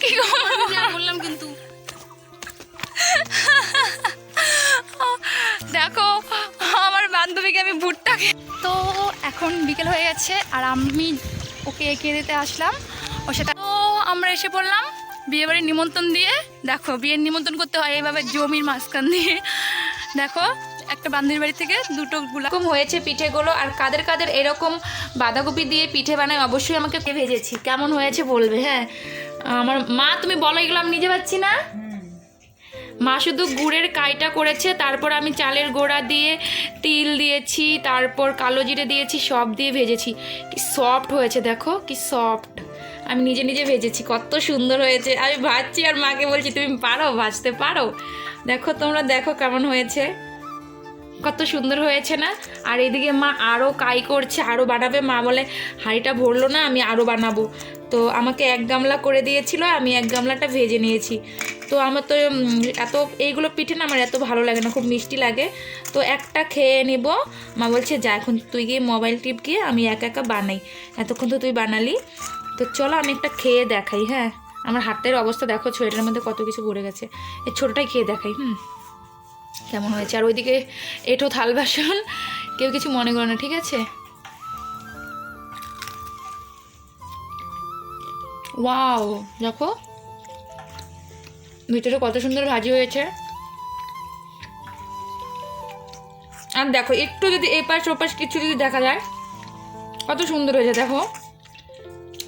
কি? বললাম কিন্তু। দেখো আমার বান্ধবীকে আমি ভুট্টাকে তো এখন বিকেল হয়ে গেছে আর আমি ওকে এগিয়ে দিতে আসলাম। ও সেটা তো আমরা এসে পড়লাম বিয়ে বাড়ির নিমন্ত্রণ দিয়ে। দেখো বিয়ের নিমন্ত্রণ করতে হয় এইভাবে জমির মাঝখান দিয়ে। দেখো একটা বান্ধবীর বাড়ি থেকে দুটো গুলা এরকম হয়েছে পিঠেগুলো, আর কাদের কাদের এরকম বাঁধাকপি দিয়ে পিঠে বানায় অবশ্যই আমাকে ভেজেছি। কেমন হয়েছে বলবে হ্যাঁ? আমার মা, তুমি বলো, এগুলো আমি নিজে পাচ্ছি না? মা শুধু গুড়ের কাইটা করেছে, তারপর আমি চালের গোড়া দিয়ে তিল দিয়েছি, তারপর কালো জিরে দিয়েছি, সব দিয়ে ভেজেছি। কি সফট হয়েছে, দেখো, কি সফট আমি নিজে নিজে ভেজেছি, কত সুন্দর হয়েছে। আমি ভাজছি আর মাকে বলছি, তুমি পারো, ভাজতে পারো? দেখো, তোমরা দেখো কেমন হয়েছে। কত সুন্দর হয়েছে না? আর এদিকে মা আরও কাই করছে আরও বানাবে। মা বলে, হাঁড়িটা ভরলো না, আমি আরও বানাবো। তো আমাকে এক গামলা করে দিয়েছিল, আমি এক গামলাটা ভেজে নিয়েছি। তো আমার তো এত, এইগুলো পিঠে না আমার এত ভালো লাগে না, খুব মিষ্টি লাগে। তো একটা খেয়ে নিব। মা বলছে, যা, এখন তুই গিয়ে মোবাইল টিপ গিয়ে আমি একা একা বানাই। এতক্ষণ তো তুই বানালি। তো চলো আমি একটা খেয়ে দেখাই হ্যাঁ? আমার হাতের অবস্থা দেখো, ছোয়েটার মধ্যে কত কিছু পড়ে গেছে। এই ছোটোটাই খেয়ে দেখাই, হুম। কেমন হয়েছে? আর ওইদিকে এটো থাল বাসন, কেউ কিছু মনে করো না, ঠিক আছে? ওয়াও, দেখো। ভিতরে কত সুন্দর ভাজি হয়েছে। আর দেখো, একটু যদি এপাশ ওপাশ কিছু যদি দেখা যায়, কত সুন্দর হয়েছে, দেখো।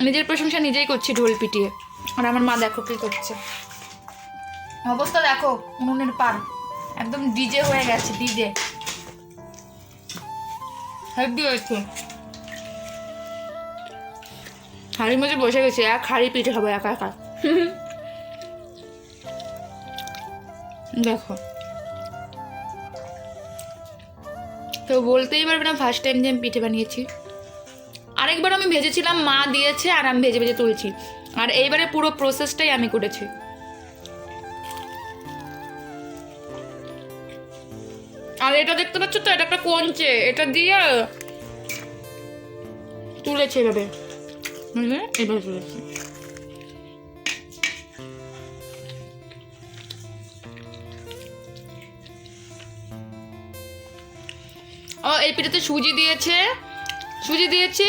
নিজের প্রশংসা নিজেই করছি ঢোল পিটিয়ে। আর আমার মা দেখো কি করছে। অবস্থা দেখো, উনুনের পার একদম ডিজে হয়ে গেছে, ডিজে। হেভি হয়েছে হাড়ির মধ্যে বসে গেছে, এক হাড়ি পিঠে খাব, একা একা। দেখো। তো বলতেই পারবে না ফার্স্ট টাইম যে আমি পিঠে বানিয়েছি। আরেকবার আমি ভেজেছিলাম, মা দিয়েছে, আর আমি ভেজে ভেজে তুলছি। আর এইবারে পুরো প্রসেসটাই আমি করেছি। আর এটা দেখতে পাচ্ছ তো এটা একটা কঞ্চে। এটা দিয়ে তুলেছে এভাবে। এভাবে তুলেছে। ও এই পিঠাতে সুজি দিয়েছে। সুজি দিয়েছি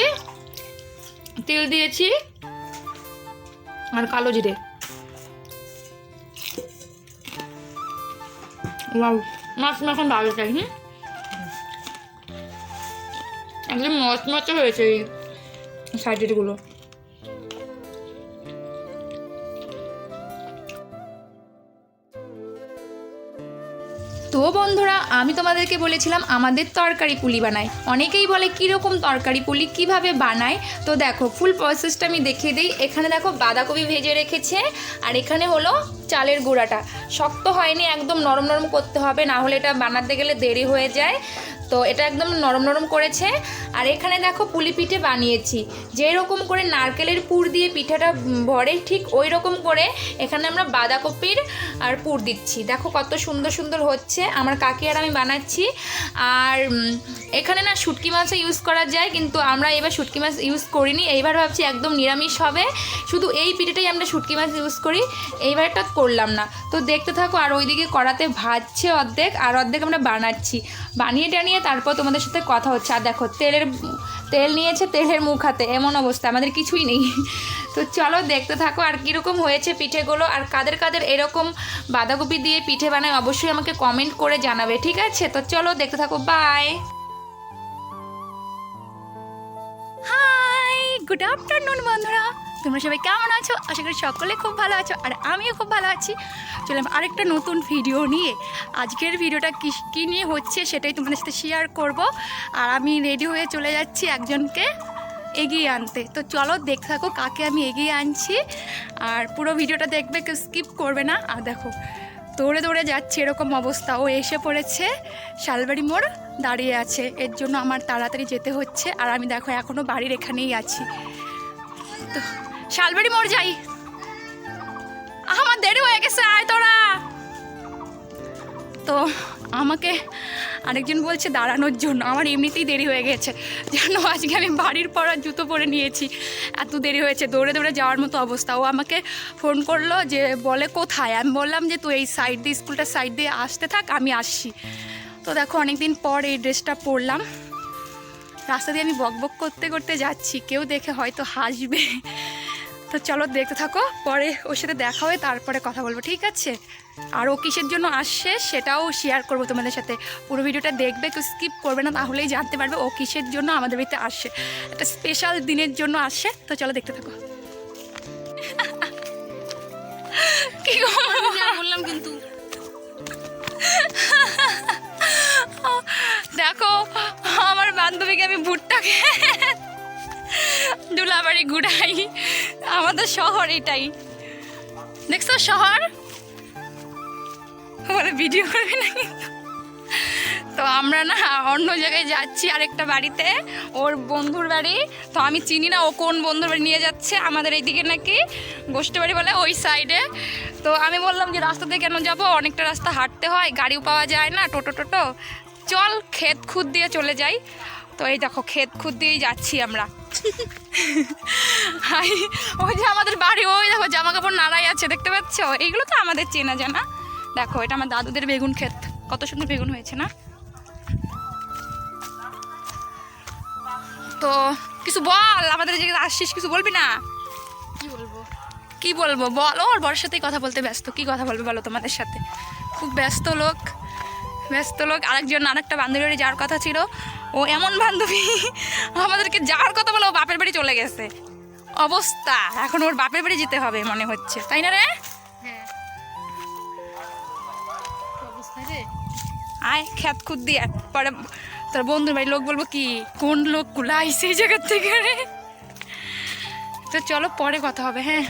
তেল দিয়েছি আর কালো জিরে। ওয়াও মাছ মাখন ভালো চাই হুম? একদম মচমচে হয়েছে এই সাইডেরগুলো। তো বন্ধুরা, আমি তোমাদেরকে বলেছিলাম আমাদের তরকারি পুলি বানাই অনেকেই বলে, কীরকম তরকারি পুলি? কীভাবে বানায়? তো দেখো ফুল প্রসেসটা আমি দেখিয়ে দিই। এখানে দেখো, বাঁধাকপি ভেজে রেখেছে, আর এখানে হলো চালের গুঁড়াটা। শক্ত হয়নি, একদম নরম নরম করতে হবে, না হলে এটা বানাতে গেলে দেরি হয়ে যায়। তো এটা একদম নরম নরম করেছে। আর এখানে দেখো পুলি পিঠে বানিয়েছি। যেরকম করে নারকেলের পুর দিয়ে পিঠাটা ভরে, ঠিক ওই রকম করে এখানে আমরা বাঁধাকপির আর পুর দিচ্ছি। দেখো কত সুন্দর সুন্দর হচ্ছে। আমার কাকি আর আমি বানাচ্ছি। আর এখানে না শুটকি মাছও ইউজ করা যায়, কিন্তু আমরা এবার শুটকি মাছ ইউজ করিনি। এইবার ভাবছি একদম নিরামিষ হবে। শুধু এই পিঠেটাই আমরা শুটকি মাছ ইউজ করি। এইবারটা করলাম না। তো দেখতে থাকো, আর ওইদিকে কড়াতে ভাজছে অর্ধেক, আর অর্ধেক আমরা বানাচ্ছি। বানিয়ে টানিয়ে তারপর তোমাদের সাথে কথা হচ্ছে। আর দেখো, তেলের তেল নিয়েছে তেলের মুখ হাতে, এমন অবস্থা, আমাদের কিছুই নেই। তো চলো দেখতে থাকো আর কীরকম হয়েছে পিঠেগুলো, আর কাদের কাদের এরকম বাঁধাকপি দিয়ে পিঠে বানায় অবশ্যই আমাকে কমেন্ট করে জানাবে, ঠিক আছে? তো চলো দেখতে থাকো বাই হাই গুড আফটারনুন বন্ধুরা। তোমরা সবাই কেমন আছো? আশা করি সকলে খুব ভালো আছো, আর আমিও খুব ভালো আছি। চললাম আরেকটা নতুন ভিডিও নিয়ে। আজকের ভিডিওটা কী কী নিয়ে হচ্ছে সেটাই তোমাদের সাথে শেয়ার করব। আর আমি রেডি হয়ে চলে যাচ্ছি একজনকে এগিয়ে আনতে। তো চলো দেখতে থাকো কাকে আমি এগিয়ে আনছি। আর পুরো ভিডিওটা দেখবে, কেউ স্কিপ করবে না। আর দেখো, দৌড়ে দৌড়ে যাচ্ছে এরকম অবস্থা। ও এসে পড়েছে, শালবাড়ি মোড় দাঁড়িয়ে আছে। এর জন্য আমার তাড়াতাড়ি যেতে হচ্ছে। আর আমি দেখো এখনও বাড়ির এখানেই আছি। তো শালবাড়ি মোড় যাই। আমার দেরি হয়ে গেছে, আয় তোরা। তো আমাকে আরেকজন বলছে দাঁড়ানোর জন্য। আমার এমনিতেই দেরি হয়ে গেছে। যেন আজকে আমি বাড়ির পর জুতো পরে নিয়েছি। এত দেরি হয়েছে, দৌড়ে দৌড়ে যাওয়ার মতো অবস্থা। ও আমাকে ফোন করল যে, বলে কোথায়? আমি বললাম যে, তুই এই সাইড দিয়ে, স্কুলটার সাইড দিয়ে আসতে থাক, আমি আসছি। তো দেখো, অনেকদিন পর এই ড্রেসটা পরলাম। রাস্তা দিয়ে আমি বক বক করতে করতে যাচ্ছি। কেউ দেখে হয়তো হাসবে। তো চলো দেখতে থাকো পরে ওর সাথে দেখা হয়ে তারপরে কথা বলব ঠিক আছে? আর ও কিসের জন্য আসছে সেটাও শেয়ার করব তোমাদের সাথে। পুরো ভিডিওটা দেখবে কেউ স্কিপ করবে না তাহলেই জানতে পারবে ও কিসের জন্য আমাদের বাড়িতে আসছে। একটা স্পেশাল দিনের জন্য আসছে তো চলো দেখতে থাকো। কি? বললাম কিন্তু। দেখো আমার বান্ধবীকে আমি ভুট্টাকে দুলাবাড়ি ঘুরাই। আমাদের শহর এটাই। দেখছ শহর? বলে ভিডিও করবি না তো আমরা না অন্য জায়গায় যাচ্ছি আরেকটা বাড়িতে, ওর বন্ধুর বাড়ি। তো আমি চিনি না ও কোন বন্ধুর বাড়ি নিয়ে যাচ্ছে, আমাদের এইদিকে নাকি গোষ্ঠী বাড়ি বলে ওই সাইডে। তো আমি বললাম যে রাস্তা দিয়ে কেন যাব? অনেকটা রাস্তা হাঁটতে হয়, গাড়িও পাওয়া যায় না, টোটো টোটো। চল, ক্ষেত খুদ দিয়ে চলে যাই। তো এই দেখো ক্ষেত খুদ দিয়েই যাচ্ছি আমরা। ওই যে আমাদের বাড়ি ওই দেখো জামা কাপড় নাড়াই আছে দেখতে পাচ্ছ? এইগুলো তো আমাদের চেনা জানা। দেখো এটা আমার দাদুদের বেগুন ক্ষেত। কত সুন্দর বেগুন হয়েছে না? তো কিছু বল আমাদের যে আসছিস কিছু বলবি না? কি বলব? কি বলব? বল ওর বড়ের সাথেই কথা বলতে ব্যস্ত। কি কথা বলবে বলো তোমাদের সাথে? খুব ব্যস্ত লোক ব্যস্ত লোক। আরেকজন আরেকটা বান্ধবী যাওয়ার কথা ছিল। ও এমন বান্ধবী, আমাদেরকে যাওয়ার কথা বলে ও বাপের বাড়ি চলে গেছে। অবস্থা, এখন ওর বাপের বাড়ি যেতে হবে মনে হচ্ছে, তাই না রে? আয়, খ্যাত খুদ দিয়ে পরে তোর বন্ধুর বাড়ি লোক বলব কি, কোন লোক গুলাই সেই জায়গার থেকে রে? তো চলো পরে কথা হবে হ্যাঁ?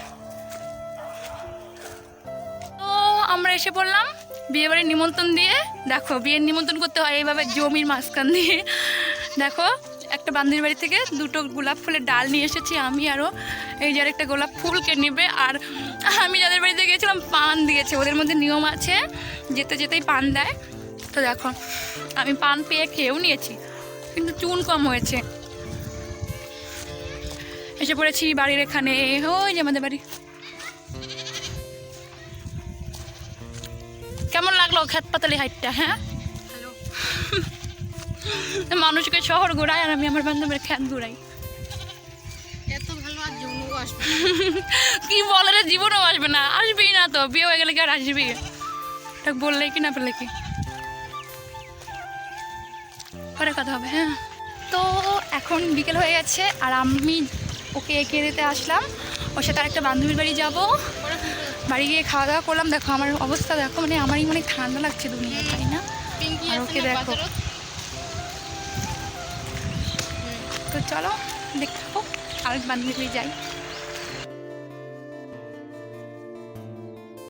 তো আমরা এসে পড়লাম। বিয়ে বাড়ির নিমন্ত্রণ দিয়ে, দেখো, বিয়ের নিমন্ত্রণ করতে হয় এইভাবে জমির মাঝখান দিয়ে। দেখো, একটা বান্ধবীর বাড়ি থেকে দুটো গোলাপ ফুলের ডাল নিয়ে এসেছি আমি আরও এই যে একটা গোলাপ ফুলকে নেবে, আর আমি যাদের বাড়িতে গিয়েছিলাম, পান দিয়েছে। ওদের মধ্যে নিয়ম আছে, যেতে যেতেই পান দেয়। তো দেখো, আমি পান পেয়ে খেয়েও নিয়েছি, কিন্তু চুন কম হয়েছে। এসে পড়েছি বাড়ির এখানে। ওই যে আমাদের বাড়ি। কেমন লাগল খেত পাতালি হাইটটা হ্যাঁ? মানুষকে শহর ঘুরাই আর আমি আমার বান্ধবের খ্যাত ঘুরাই। এত ভালো আর কি বলে রে জীবনও আসবে না আসবেই না তো বিয়ে হয়ে গেলে কি আর আসবি বললে কি না বললে কি? পরে কথা হবে হ্যাঁ। তো এখন বিকেল হয়ে গেছে আর আমি ওকে এঁকে দিতে আসলাম ওর সাথে আরেকটা বান্ধবীর বাড়ি যাব। বাড়ি গিয়ে খাওয়া দাওয়া করলাম। দেখো আমার অবস্থা দেখো মানে আমারই মানে ঠান্ডা লাগছে দুনিয়া তাই না? আর ওকে দেখো। তো চলো দেখো আরেক বান্ধবী যাই।